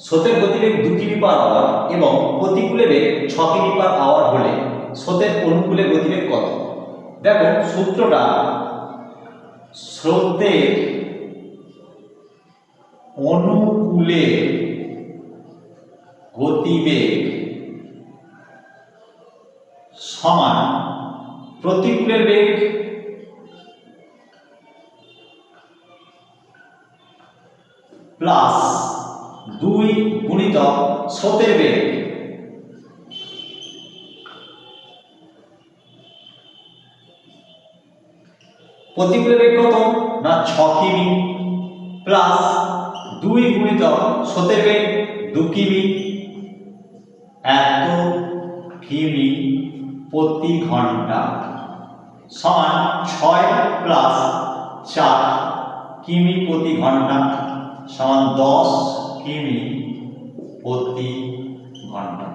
স্রোতের গতিবেগ দু কিমি পার আওয়ার এবং প্রতিকূলে বেগ ছ কিমি পার আওয়ার হলে স্রোতের অনুকূলে গতিবেগ কত? দেখো, সূত্রটা স্রোতের অনুকূলে গতিবেগ সমান প্রতিকূলের বেগ প্লাস দুই গুণিত স্রোতের বেগ। প্রতিকূলের বেগ কত? না, ছ কিমি। প্লাস দুই গুণিত স্রোতের বেগ, দু কিমি। এত কিমি প্রতি ঘণ্টা। সমান ছয় প্লাস চার কিমি প্রতি ঘণ্টা। সমান দশ কিমি প্রতি ঘণ্টা।